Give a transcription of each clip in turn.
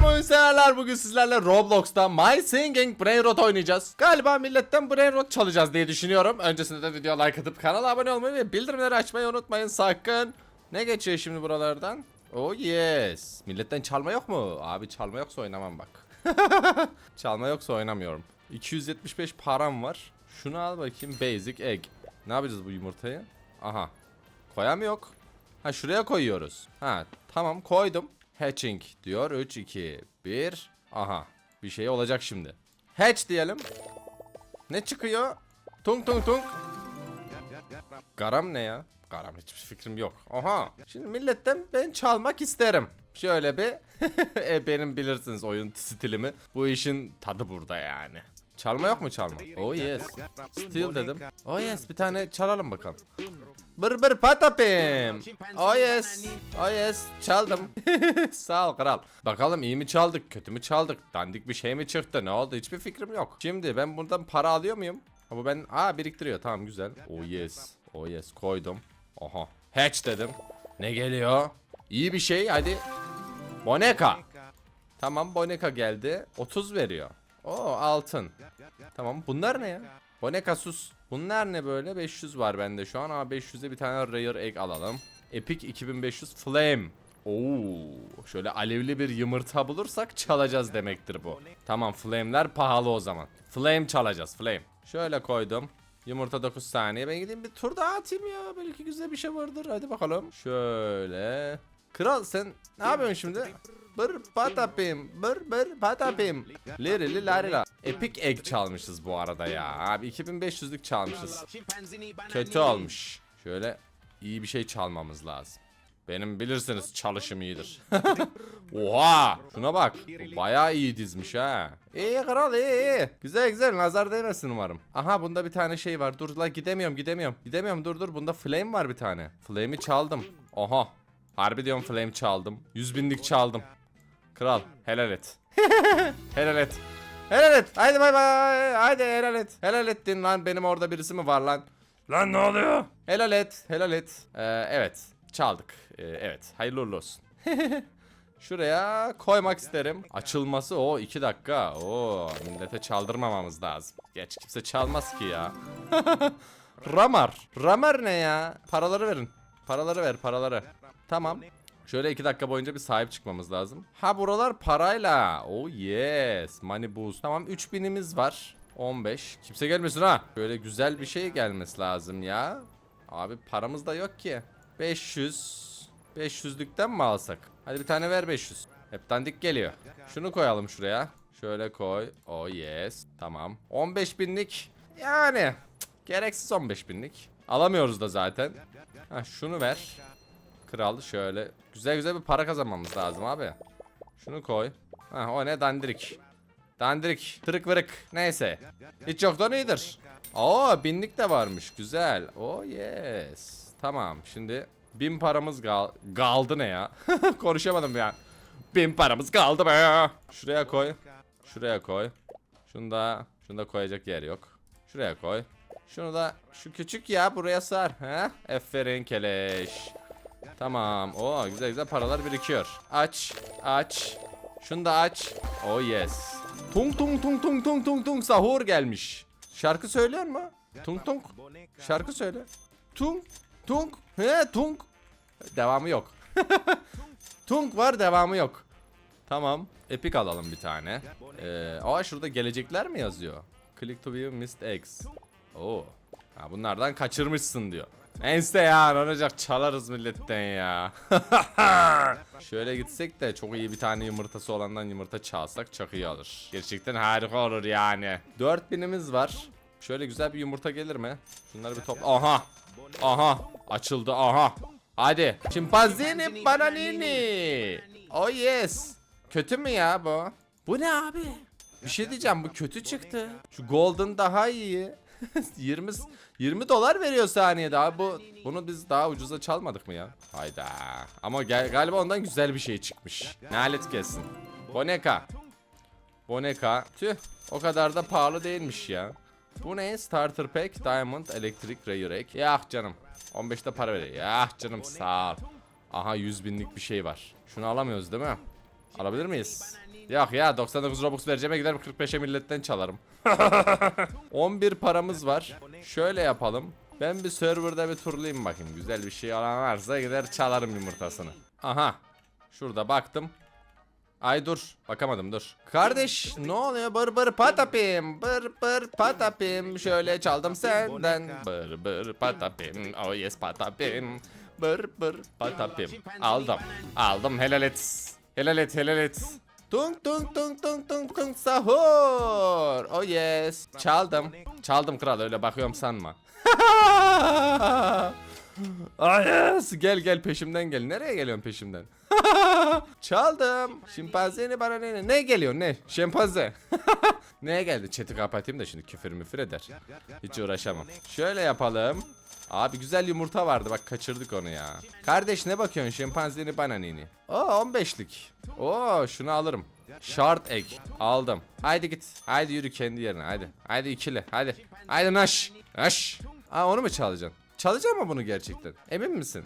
Selam oyun severler. Bugün sizlerle Roblox'ta My Singing Brain Rot oynayacağız. Galiba milletten Brain Rot çalacağız diye düşünüyorum. Öncesinde de video like atıp kanala abone olmayı ve bildirimleri açmayı unutmayın sakın. Ne geçiyor şimdi buralardan? Oh yes. Milletten çalma yok mu? Abi çalma yoksa oynamam bak. çalma yoksa oynamıyorum. 275 param var. Şunu al bakayım basic egg. Ne yapacağız bu yumurtayı? Aha. Koyam yok. Ha şuraya koyuyoruz. Ha tamam koydum. Hatching diyor. 3, 2, 1. Aha. Bir şey olacak şimdi. Hatch diyelim. Ne çıkıyor? Tung tung tung. Garam ne ya? Garam hiçbir fikrim yok. Aha. Şimdi milletten ben çalmak isterim. Şöyle bir e, benim bilirsiniz oyun stilimi. Bu işin tadı burada yani. Çalma yok mu çalma? Oh yes. Steal dedim. Oh yes bir tane çalalım bakalım. Bır bır patapim. Oh yes. Oh yes. Çaldım. Sağ ol kral. Bakalım iyi mi çaldık, kötü mü çaldık, dandik bir şey mi çıktı, ne oldu hiçbir fikrim yok. Şimdi ben buradan para alıyor muyum? Ha bu ben aa biriktiriyor tamam güzel. Oh yes. Oh yes koydum. Aha. Hatch dedim. Ne geliyor? İyi bir şey hadi. Boneka. Tamam Boneka geldi. 30 veriyor. Oo altın. Tamam bunlar ne ya? Boneka sus. Bunlar ne böyle? 500 var bende şu an. Ama 500'e bir tane rare egg alalım. Epic 2500 flame. Oo, şöyle alevli bir yumurta bulursak çalacağız demektir bu. Tamam flame'ler pahalı o zaman. Flame çalacağız flame. Şöyle koydum. Yumurta 9 saniye. Ben gideyim bir tur daha atayım ya. Belki güzel bir şey vardır. Hadi bakalım. Şöyle. Kral sen ne yapıyorsun şimdi? Bır patapim, bır bır patapim. Lirili larila. Epic egg çalmışız bu arada ya. Abi 2500'lük çalmışız. Kötü olmuş. Şöyle iyi bir şey çalmamız lazım. Benim bilirsiniz çalışım iyidir. Oha! Şuna bak. Bayağı iyi dizmiş ha. İyi kral iyi iyi. Güzel güzel nazar değmesin umarım. Aha bunda bir tane şey var. Dur la gidemiyorum gidemiyorum. Gidemiyorum dur dur. Bunda flame var bir tane. Flame'i çaldım. Oha. Harbi diyorum flame çaldım. 100 binlik çaldım. Kral helal et. helal et. Helal et. Haydi bay bay. Haydi helal et. Helal ettin lan. Benim orada birisi mi var lan? Lan ne oluyor? Helal et. Helal et. Ee, evet. Çaldık. Ee, evet. Hayırlı uğurlu olsun. Şuraya koymak isterim. Açılması o 2 dakika. Oo millete çaldırmamamız lazım. Geç kimse çalmaz ki ya. Ramar. Ramar ne ya? Paraları verin. Paraları ver paraları. Tamam. Şöyle 2 dakika boyunca bir sahip çıkmamız lazım. Ha buralar parayla. Oh yes. Money boost. Tamam 3000'imiz var. 15. Kimse gelmesin ha. Böyle güzel bir şey gelmesi lazım ya. Abi paramız da yok ki. 500. 500'lükten mi alsak? Hadi bir tane ver 500. Hep dandik geliyor. Şunu koyalım şuraya. Şöyle koy. Oh yes. Tamam. 15 binlik. Yani. cık, Gereksiz 15 binlik. Alamıyoruz da zaten. Ha şunu ver. Kral şöyle. Güzel güzel bir para kazanmamız lazım abi. Şunu koy. Ha o ne dandirik. Dandirik. Tırık vırık. Neyse. Hiç yoktan iyidir. Oo binlik de varmış. Güzel. Oh yes. Tamam şimdi bin paramız gal kaldı ne ya? Konuşamadım ya. Bin paramız kaldı be. Şuraya koy. Şuraya koy. Şunu da, şunu da koyacak yer yok. Şuraya koy. Şunu da şu küçük ya buraya sar. He? Aferin keleş. Tamam. Oo güzel güzel paralar birikiyor. Aç, aç. Şunu da aç. Oh yes. Tung tung tung tung tung tung tung sahur gelmiş. Şarkı söylüyor mu? Tung tung. Şarkı söyle. Tung tung. He tung. Devamı yok. tung var devamı yok. Tamam. Epic alalım bir tane. Ee, aa şurada gelecekler mi yazıyor? Click to view missed eggs. Oo. Ha, bunlardan kaçırmışsın diyor. Neyse ya ne olacak çalarız milletten ya. Şöyle gitsek de çok iyi bir tane yumurtası olandan yumurta çalsak çok iyi olur. Gerçekten harika olur yani. 4000'imiz var. Şöyle güzel bir yumurta gelir mi? Şunları bir topla. Aha. Aha. Açıldı aha. Hadi. Çimpanzini bananini. Oh yes. Kötü mü ya bu? Bu ne abi? Bir şey diyeceğim bu kötü çıktı. Şu golden daha iyi. 20 20 dolar veriyor saniyede abi bu bunu biz daha ucuza çalmadık mı ya? Hayda. Ama gel, galiba ondan güzel bir şey çıkmış. Ne alet gelsin. Boneka. Boneka. Tüh. O kadar da pahalı değilmiş ya. Bu ne? Starter Pack, Diamond, Electric, Rare Egg. Yah canım. 15'te para veriyor. Yah canım sağ ol. Aha 100 binlik bir şey var. Şunu alamıyoruz değil mi? Alabilir miyiz? Yok ya 99 Robux vereceğime giderim 45'e milletten çalarım. 11 paramız var. Şöyle yapalım. Ben bir serverda bir turlayayım bakayım. Güzel bir şey olan varsa gider çalarım yumurtasını. Aha. Şurada baktım. Ay dur. Bakamadım dur. Kardeş ne oluyor? Bır bır patapim. Bır bır patapim. Şöyle çaldım senden. Bır bır patapim. Oh yes patapim. Bır bır patapim. Aldım. Aldım helal et. Helal et helal et. Tung tung tung tung tung tung sahur. Oh yes. Çaldım. Çaldım kral öyle bakıyorum sanma. Ay yes. Gel gel peşimden gel. Nereye geliyorsun peşimden? Çaldım. Şimpanzeni bana ne? Ne geliyor ne? Şempanze. Neye geldi? Chat'i kapatayım da şimdi küfür müfür eder. Hiç uğraşamam. Şöyle yapalım. Abi güzel yumurta vardı bak kaçırdık onu ya. Kardeş ne bakıyorsun şempanzeni bananini? Oo 15'lik. Oo şunu alırım. Short egg aldım. Haydi git. Haydi yürü kendi yerine haydi. Haydi ikili hadi. Haydi naş. Naş. Aa onu mu çalacaksın? Çalacak mı bunu gerçekten? Emin misin?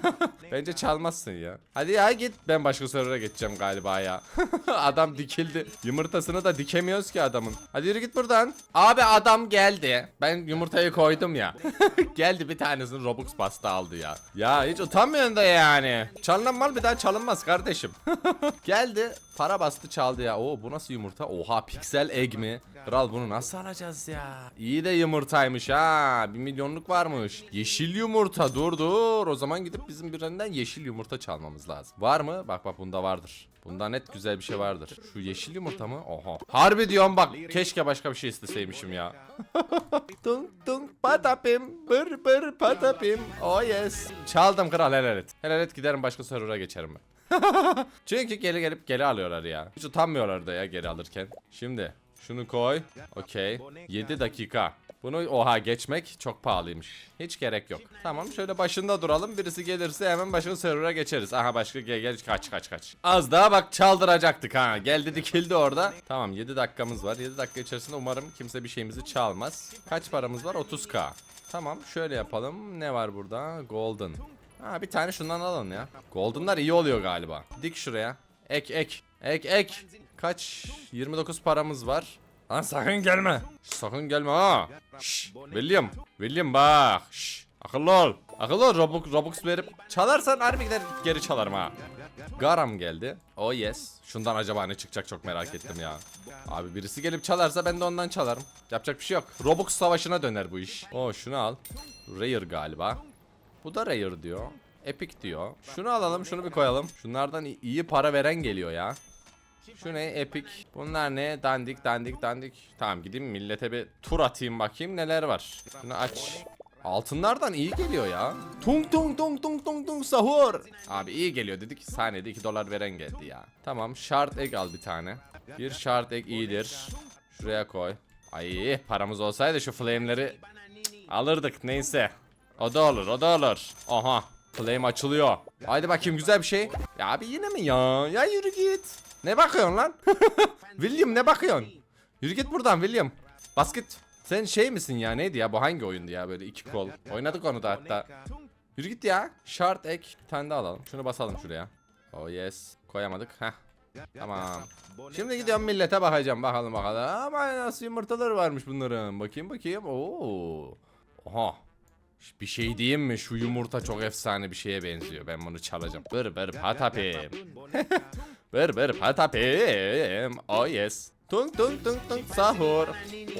Bence çalmazsın ya. Hadi ya git. Ben başka server'a geçeceğim galiba ya. adam dikildi. Yumurtasını da dikemiyoruz ki adamın. Hadi yürü git buradan. Abi adam geldi. Ben yumurtayı koydum ya. geldi bir tanesini Robux bastı aldı ya. Ya hiç utanmıyorsun da yani. Çalınan mal bir daha çalınmaz kardeşim. geldi. Para bastı çaldı ya. Oo bu nasıl yumurta? Oha piksel egg mi? Kral bunu nasıl alacağız ya? İyi de yumurtaymış ha. Bir milyonluk varmış. Yeşil yumurta dur dur. O zaman gidip bizim birinden yeşil yumurta çalmamız lazım. Var mı? Bak bak bunda vardır. Bunda net güzel bir şey vardır. Şu yeşil yumurta mı? Oha. Harbi diyorum bak. Keşke başka bir şey isteseymişim ya. tung tung patapim. Bır bır patapim. Oh yes. Çaldım kral helal et. Helal et giderim başka server'a geçerim ben. Çünkü geri gelip geri alıyorlar ya. Hiç utanmıyorlar da ya geri alırken. Şimdi şunu koy. Okey. 7 dakika. Bunu oha geçmek çok pahalıymış. Hiç gerek yok. Tamam şöyle başında duralım. Birisi gelirse hemen başka server'a geçeriz. Aha başka gel gel kaç kaç kaç. Az daha bak çaldıracaktık ha. Geldi dikildi orada. Tamam 7 dakikamız var. 7 dakika içerisinde umarım kimse bir şeyimizi çalmaz. Kaç paramız var? 30k. Tamam şöyle yapalım. Ne var burada? Golden. Ha bir tane şundan alalım ya. Golden'lar iyi oluyor galiba. Dik şuraya. Ek ek. Ek ek. Kaç? 29 paramız var. Lan sakın gelme. Sakın gelme ha. Şş, William. William bak. Şş, akıllı ol. Akıllı ol. Robux, Robux verip çalarsan harbi gider geri çalarım ha. Garam geldi. Oh yes. Şundan acaba ne çıkacak çok merak ettim ya. Abi birisi gelip çalarsa ben de ondan çalarım. Yapacak bir şey yok. Robux savaşına döner bu iş. Oh şunu al. Rare galiba. Bu da rare diyor. Epic diyor. Şunu alalım, şunu bir koyalım. Şunlardan iyi para veren geliyor ya. Şu ne? Epic. Bunlar ne? Dandik, dandik, dandik. Tamam gideyim millete bir tur atayım bakayım neler var. Şunu aç. Altınlardan iyi geliyor ya. Tung tung tung tung tung tung sahur. Abi iyi geliyor dedik. Saniyede 2 dolar veren geldi ya. Tamam shard egg al bir tane. Bir shard egg iyidir. Şuraya koy. Ay paramız olsaydı şu flame'leri alırdık neyse. O da olur o da olur. Aha flame açılıyor. Haydi bakayım güzel bir şey. Ya abi yine mi ya? Ya yürü git. Ne bakıyorsun lan? William ne bakıyorsun? Yürü git buradan William. Basket. Sen şey misin ya neydi ya bu hangi oyundu ya böyle iki kol. Oynadık onu da hatta. Yürü git ya. Shard ek. Bir tane daha alalım. Şunu basalım şuraya. Oh yes. Koyamadık. Heh. Tamam. Şimdi gidiyorum millete bakacağım bakalım bakalım. Ama nasıl yumurtalar varmış bunların. Bakayım bakayım. Oo. Oha. Bir şey diyeyim mi? Şu yumurta çok efsane bir şeye benziyor. Ben bunu çalacağım. Bır bır patapim. bır bır patapim. Oh yes. Tung tung tung tung sahur.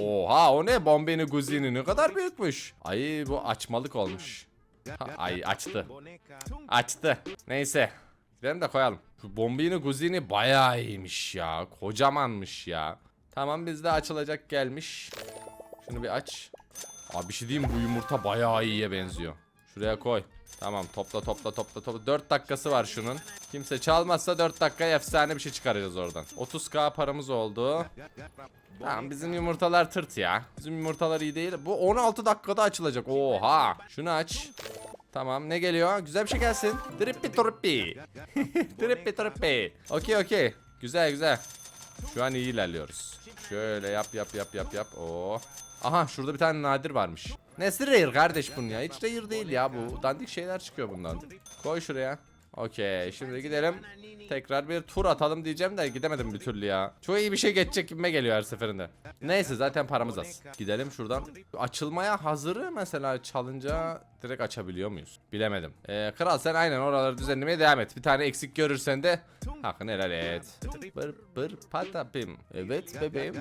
Oha o ne bombeni guzini ne kadar büyükmüş. Ay bu açmalık olmuş. Ay açtı. Açtı. Neyse. Gidelim de koyalım. Şu bombini guzini bayağı iyiymiş ya. Kocamanmış ya. Tamam bizde açılacak gelmiş. Şunu bir aç. Abi bir şey diyeyim bu yumurta bayağı iyiye benziyor. Şuraya koy. Tamam topla topla topla topla. 4 dakikası var şunun. Kimse çalmazsa 4 dakikaya efsane bir şey çıkaracağız oradan. 30k paramız oldu. Tamam bizim yumurtalar tırt ya. Bizim yumurtalar iyi değil. Bu 16 dakikada açılacak. Oha. Şunu aç. Tamam ne geliyor? Güzel bir şey gelsin. Trippi. Drippi trippi. Okey okey. Güzel güzel. Şu an iyi ilerliyoruz. Şöyle yap yap yap yap yap. Oo. Aha şurada bir tane nadir varmış. Nesi rare kardeş bunun ya? Hiç rare değil ya bu. Dandik şeyler çıkıyor bundan. Koy şuraya. Okey şimdi gidelim. Tekrar bir tur atalım diyeceğim de gidemedim bir türlü ya. Çok iyi bir şey geçecek gibime geliyor her seferinde. Neyse zaten paramız az. Gidelim şuradan. Açılmaya hazırı mesela çalınca direkt açabiliyor muyuz? Bilemedim. Ee, kral sen aynen oraları düzenlemeye devam et. Bir tane eksik görürsen de hakkını helal et. Bır bır patapim. Evet bebeğim.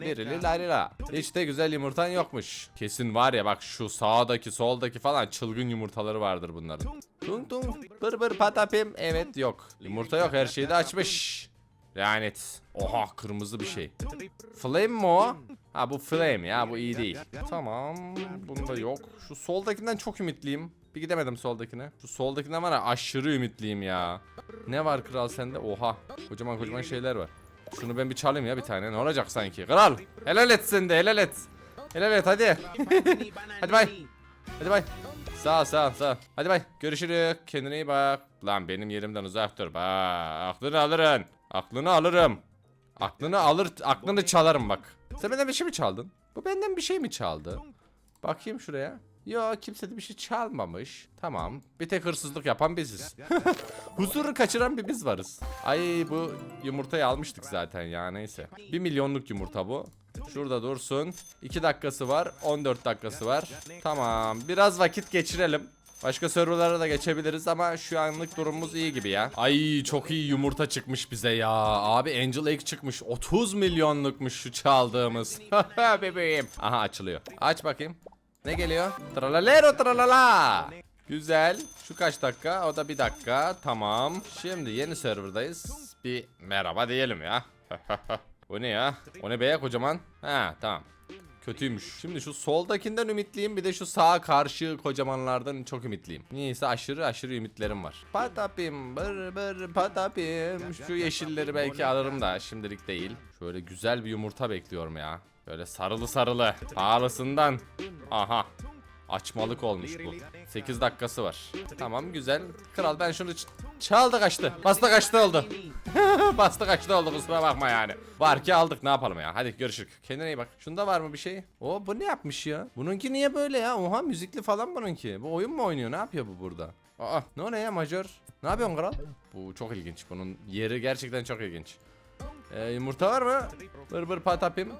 Dirili larila. Hiç güzel yumurtan yokmuş. Kesin var ya bak şu sağdaki soldaki falan çılgın yumurtaları vardır bunların. Tung tung bır bır patapim. Evet yok. Yumurta yok her şeyi de açmış. Lanet. Oha kırmızı bir şey. Flame mi o? Ha bu flame ya bu iyi değil. Tamam bunda yok. Şu soldakinden çok ümitliyim. Bir gidemedim soldakine. Şu soldakinden var ya aşırı ümitliyim ya. Ne var kral sende? Oha. Kocaman kocaman şeyler var. Şunu ben bir çalayım ya bir tane. Ne olacak sanki? Kral. Helal et sen de helal et. Helal et hadi. hadi bay. Hadi bay. Sağ ol, sağ ol, sağ ol. Hadi bay. Görüşürüz. Kendine iyi bak. Lan benim yerimden uzak dur. Bak. Aklını alırım. Aklını alırım. Aklını alır, aklını çalarım bak. Sen benden bir şey mi çaldın? Bu benden bir şey mi çaldı? Bakayım şuraya. Yo kimse de bir şey çalmamış. Tamam. Bir tek hırsızlık yapan biziz. Huzuru kaçıran bir biz varız. Ay bu yumurtayı almıştık zaten ya neyse. 1 milyonluk yumurta bu. Şurada dursun. 2 dakikası var. 14 dakikası var. Tamam. Biraz vakit geçirelim. Başka serverlara da geçebiliriz ama şu anlık durumumuz iyi gibi ya. Ay çok iyi yumurta çıkmış bize ya. Abi Angel Egg çıkmış. 30 milyonlukmuş şu çaldığımız. Bebeğim. Aha açılıyor. Aç bakayım. Ne geliyor? Tralalero tralala. Güzel. Şu kaç dakika? O da bir dakika. Tamam. Şimdi yeni serverdayız. Bir merhaba diyelim ya. o ne ya? O ne be kocaman? Ha tamam. Kötüymüş. Şimdi şu soldakinden ümitliyim. Bir de şu sağa karşı kocamanlardan çok ümitliyim. Niyeyse aşırı aşırı ümitlerim var. Patapim bır bır patapim. Şu yeşilleri belki alırım da şimdilik değil. Şöyle güzel bir yumurta bekliyorum ya. Böyle sarılı sarılı. Pahalısından. Aha. Açmalık olmuş bu. 8 dakikası var. Tamam güzel. Kral ben şunu çaldı kaçtı. Bastı kaçtı oldu. Bastı kaçtı oldu kusura bakma yani. Var ki aldık ne yapalım ya. Hadi görüşürük. Kendine iyi bak. Şunda var mı bir şey? O bu ne yapmış ya? Bununki niye böyle ya? Oha müzikli falan bununki. Bu oyun mu oynuyor? Ne yapıyor bu burada? Aa ne o ne ya majör? Ne yapıyorsun kral? Bu çok ilginç. Bunun yeri gerçekten çok ilginç. Ee, yumurta var mı? Bır bır patapim.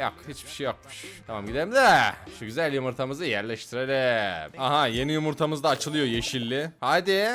Yok hiçbir şey yokmuş. Tamam gidelim de şu güzel yumurtamızı yerleştirelim. Aha yeni yumurtamız da açılıyor yeşilli. Hadi.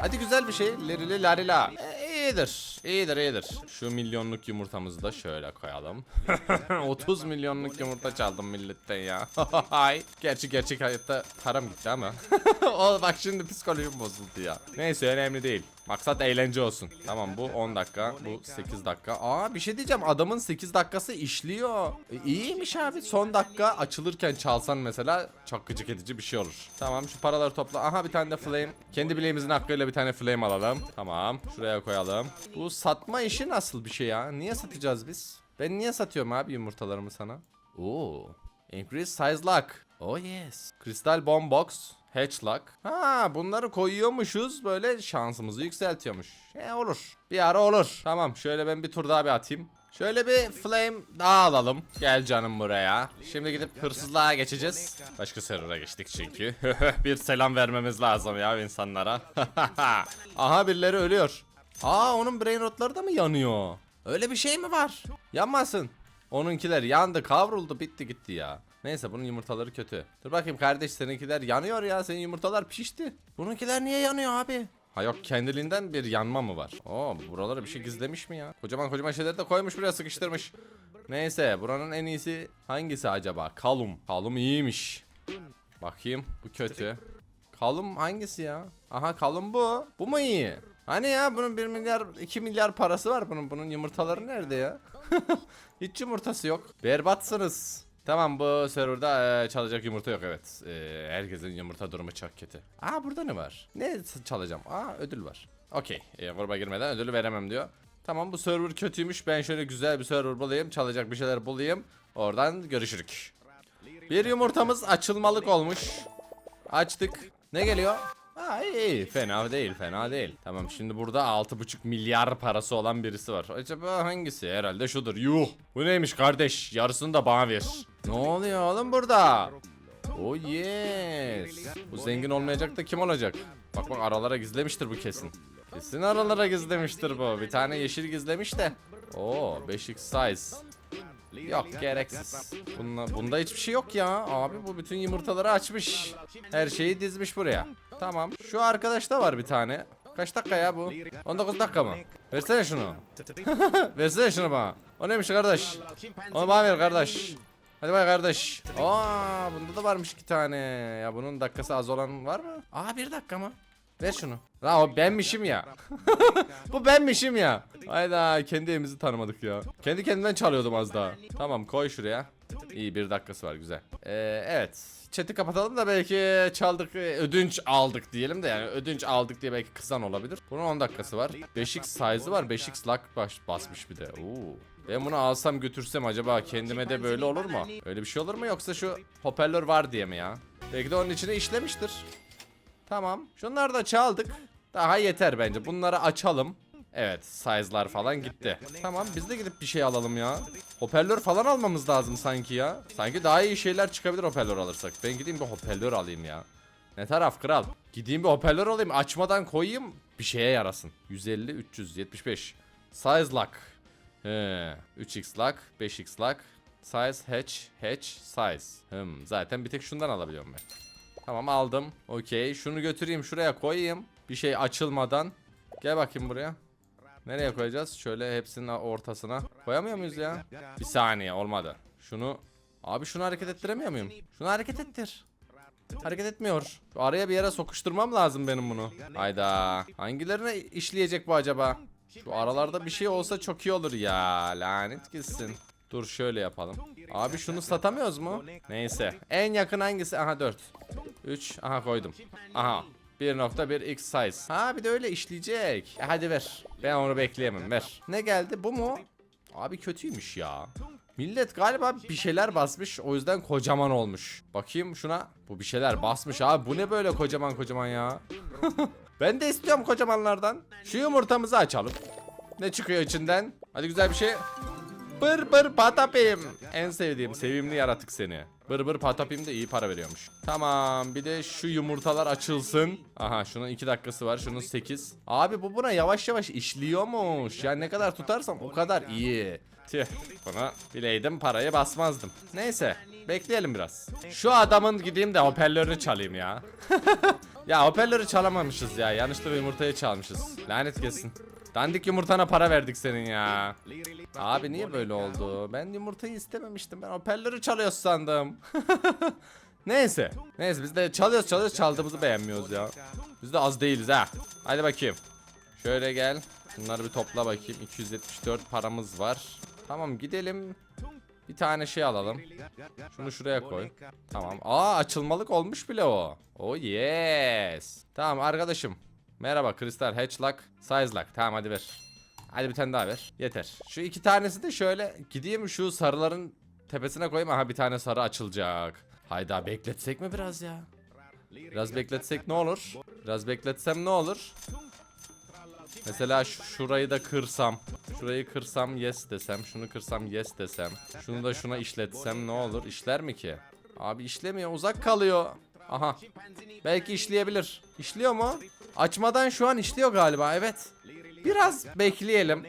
Hadi güzel bir şey. Lirili larila. E, iyidir. İyidir iyidir. Şu milyonluk yumurtamızı da şöyle koyalım. 30 milyonluk yumurta çaldım milletten ya. Hay. Gerçi gerçek hayatta param gitti ama. o bak şimdi psikolojim bozuldu ya. Neyse önemli değil. Maksat eğlence olsun. Tamam bu 10 dakika, bu 8 dakika. Aa bir şey diyeceğim. Adamın 8 dakikası işliyor. E, iyiymiş abi. Son dakika açılırken çalsan mesela çok gıcık edici bir şey olur. Tamam şu paraları topla. Aha bir tane de flame. Kendi bileğimizin hakkıyla bir tane flame alalım. Tamam. Şuraya koyalım. Bu satma işi nasıl bir şey ya? Niye satacağız biz? Ben niye satıyorum abi yumurtalarımı sana? Oo. Increase size lock. Oh yes. Kristal bomb box. Hatchlock. Ha bunları koyuyormuşuz böyle şansımızı yükseltiyormuş. E olur. Bir ara olur. Tamam şöyle ben bir tur daha bir atayım. Şöyle bir flame daha alalım. Gel canım buraya. Şimdi gidip hırsızlığa geçeceğiz. Başka server'a geçtik çünkü. bir selam vermemiz lazım ya insanlara. Aha birileri ölüyor. Aa onun brain rotları da mı yanıyor? Öyle bir şey mi var? Yanmasın. Onunkiler yandı kavruldu bitti gitti ya. Neyse bunun yumurtaları kötü. Dur bakayım kardeş seninkiler yanıyor ya senin yumurtalar pişti. Bununkiler niye yanıyor abi? Ha yok kendiliğinden bir yanma mı var? Oo buralara bir şey gizlemiş mi ya? Kocaman kocaman şeyleri de koymuş buraya sıkıştırmış. Neyse buranın en iyisi hangisi acaba? Kalum. Kalum iyiymiş. Bakayım bu kötü. Kalım hangisi ya? Aha kalım bu. Bu mu iyi? Hani ya bunun 1 milyar 2 milyar parası var bunun. Bunun yumurtaları nerede ya? Hiç yumurtası yok. Berbatsınız. Tamam bu serverda e, çalacak yumurta yok evet. E, herkesin yumurta durumu çok kötü. Aa burada ne var? Ne çalacağım? Aa ödül var. Okey. E, gruba girmeden ödülü veremem diyor. Tamam bu server kötüymüş. Ben şöyle güzel bir server bulayım. Çalacak bir şeyler bulayım. Oradan görüşürük. Bir yumurtamız açılmalık olmuş. Açtık. Ne geliyor? Ha iyi, iyi. Fena değil, fena değil. Tamam şimdi burada 6,5 milyar parası olan birisi var. Acaba hangisi? Herhalde şudur. Yuh. Bu neymiş kardeş? Yarısını da bana ver. Ne oluyor oğlum burada? Oh yes. Bu zengin olmayacak da kim olacak? Bak bak aralara gizlemiştir bu kesin. Kesin aralara gizlemiştir bu. Bir tane yeşil gizlemiş de. Oo 5x size. Yok gereksiz. Bunda, bunda hiçbir şey yok ya. Abi bu bütün yumurtaları açmış. Her şeyi dizmiş buraya. Tamam. Şu arkadaşta var bir tane. Kaç dakika ya bu? 19 dakika mı? Versene şunu. Versene şunu bana. O neymiş kardeş? Onu bana ver kardeş. Hadi bay kardeş. Aa bunda da varmış iki tane. Ya bunun dakikası az olan var mı? Aa bir dakika mı? Ver şunu. La o benmişim ya. Bu benmişim ya. Hayda kendi evimizi tanımadık ya. Kendi kendimden çalıyordum az daha. Tamam koy şuraya. İyi bir dakikası var güzel. Ee, evet. Chat'i kapatalım da belki çaldık, e, ödünç aldık diyelim de yani ödünç aldık diye belki kızan olabilir. Bunun 10 dakikası var. 5x size'ı var. 5x lock baş, basmış bir de. Oo. Ben bunu alsam götürsem acaba kendime de böyle olur mu? Öyle bir şey olur mu yoksa şu hoparlör var diye mi ya? Belki de onun içine işlemiştir. Tamam. Şunları da çaldık. Daha yeter bence. Bunları açalım. Evet size'lar falan gitti. Tamam biz de gidip bir şey alalım ya. Hoparlör falan almamız lazım sanki ya. Sanki daha iyi şeyler çıkabilir hoparlör alırsak. Ben gideyim bir hoparlör alayım ya. Ne taraf kral? Gideyim bir hoparlör alayım açmadan koyayım bir şeye yarasın. 150 375. Size lock. He, 3x lock, 5x lock. Size hatch, hatch, size. Hmm, zaten bir tek şundan alabiliyorum ben. Tamam aldım. Okey. Şunu götüreyim şuraya koyayım. Bir şey açılmadan. Gel bakayım buraya. Nereye koyacağız? Şöyle hepsinin ortasına. Koyamıyor muyuz ya? Bir saniye olmadı. Şunu Abi şunu hareket ettiremiyor muyum? Şunu hareket ettir. Hareket etmiyor. Şu araya bir yere sokuşturmam lazım benim bunu. Hayda. Hangilerine işleyecek bu acaba? Şu aralarda bir şey olsa çok iyi olur ya. Lanet gitsin. Dur şöyle yapalım. Abi şunu satamıyoruz mu? Neyse. En yakın hangisi? Aha 4. 3. Aha koydum. Aha. 1.1 x size. Ha bir de öyle işleyecek. E, hadi ver. Ben onu bekleyemem ver. Ne geldi bu mu? Abi kötüymüş ya. Millet galiba bir şeyler basmış o yüzden kocaman olmuş. Bakayım şuna. Bu bir şeyler basmış abi. Bu ne böyle kocaman kocaman ya? ben de istiyorum kocamanlardan. Şu yumurtamızı açalım. Ne çıkıyor içinden? Hadi güzel bir şey. Bır bır patapim. En sevdiğim sevimli yaratık seni. Bır bır patapim de iyi para veriyormuş. Tamam bir de şu yumurtalar açılsın. Aha şunun 2 dakikası var şunun 8. Abi bu buna yavaş yavaş işliyormuş. Yani ne kadar tutarsam o kadar iyi. Tüh buna bileydim parayı basmazdım. Neyse bekleyelim biraz. Şu adamın gideyim de hoparlörünü çalayım ya. ya hoparlörü çalamamışız ya. Yanlışlıkla yumurtayı çalmışız. Lanet gelsin. Dandik yumurtana para verdik senin ya. Abi niye böyle oldu? Ben yumurtayı istememiştim. Ben hoparlörü çalıyoruz sandım. Neyse. Neyse biz de çalıyoruz çalıyoruz çaldığımızı beğenmiyoruz ya. Biz de az değiliz ha. Hadi bakayım. Şöyle gel. Bunları bir topla bakayım. 274 paramız var. Tamam gidelim. Bir tane şey alalım. Şunu şuraya koy. Tamam. Aa açılmalık olmuş bile o. Oh yes. Tamam arkadaşım. Merhaba Kristal Hatchlock Size Lock. Tamam hadi ver. Hadi bir tane daha ver. Yeter. Şu iki tanesi de şöyle gideyim şu sarıların tepesine koyayım. Aha bir tane sarı açılacak. Hayda bekletsek mi biraz ya? Biraz bekletsek ne olur? Biraz bekletsem ne olur? Mesela şurayı da kırsam. Şurayı kırsam yes desem. Şunu kırsam yes desem. Şunu da şuna işletsem ne olur? İşler mi ki? Abi işlemiyor. Uzak kalıyor. Aha. Belki işleyebilir. İşliyor mu? Açmadan şu an işliyor galiba. Evet. Biraz bekleyelim.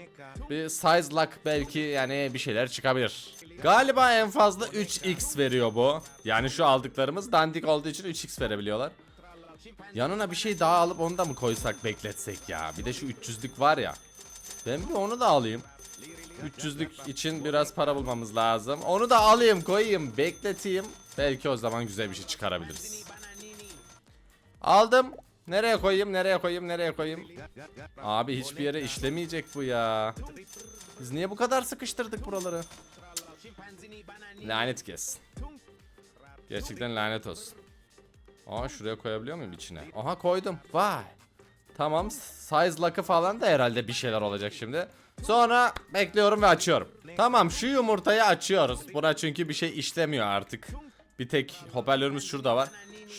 Bir size lock belki yani bir şeyler çıkabilir. Galiba en fazla 3x veriyor bu. Yani şu aldıklarımız dandik olduğu için 3x verebiliyorlar. Yanına bir şey daha alıp onu da mı koysak bekletsek ya. Bir de şu 300'lük var ya. Ben bir onu da alayım. 300'lük için biraz para bulmamız lazım. Onu da alayım koyayım bekleteyim. Belki o zaman güzel bir şey çıkarabiliriz. Aldım. Nereye koyayım nereye koyayım nereye koyayım. Abi hiçbir yere işlemeyecek bu ya. Biz niye bu kadar sıkıştırdık buraları? Lanet gelsin. Gerçekten lanet olsun. Aa şuraya koyabiliyor muyum içine? Aha koydum. Vay. Tamam size lock'ı falan da herhalde bir şeyler olacak şimdi. Sonra bekliyorum ve açıyorum. Tamam şu yumurtayı açıyoruz. Buna çünkü bir şey işlemiyor artık. Bir tek hoparlörümüz şurada var.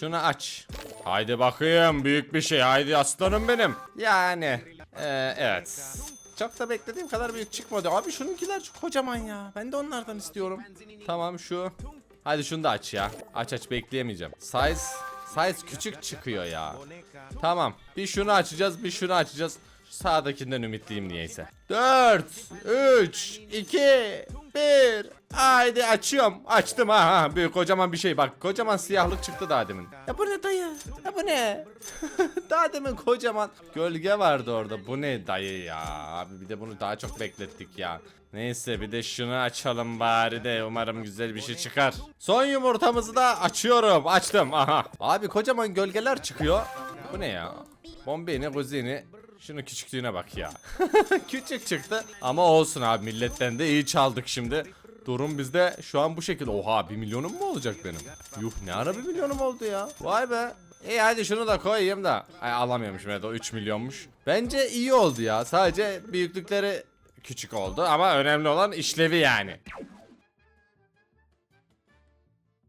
Şunu aç. Haydi bakayım büyük bir şey. Haydi aslanım benim. Yani ee, evet. Çok da beklediğim kadar büyük çıkmadı. Abi şununkiler çok kocaman ya. Ben de onlardan istiyorum. Tamam şu. Hadi şunu da aç ya. Aç aç bekleyemeyeceğim. Size size küçük çıkıyor ya. Tamam. Bir şunu açacağız, bir şunu açacağız. Sağdakinden ümitliyim niyeyse. 4 3 2 1 Haydi açıyorum. Açtım ha ha. Büyük kocaman bir şey bak. Kocaman siyahlık çıktı daha demin. Ya bu ne dayı? Ya bu ne? daha demin kocaman gölge vardı orada. Bu ne dayı ya? Abi bir de bunu daha çok beklettik ya. Neyse bir de şunu açalım bari de umarım güzel bir şey çıkar. Son yumurtamızı da açıyorum. Açtım. Aha. Abi kocaman gölgeler çıkıyor. Bu ne ya? Bombini, kuzini. Şunu küçüklüğüne bak ya. Küçük çıktı ama olsun abi milletten de iyi çaldık şimdi. Durum bizde şu an bu şekilde. Oha 1 milyonum mu olacak benim? Yuh ne ara 1 milyonum oldu ya. Vay be. İyi hadi şunu da koyayım da. Ay alamıyormuşum evet o 3 milyonmuş. Bence iyi oldu ya. Sadece büyüklükleri küçük oldu ama önemli olan işlevi yani.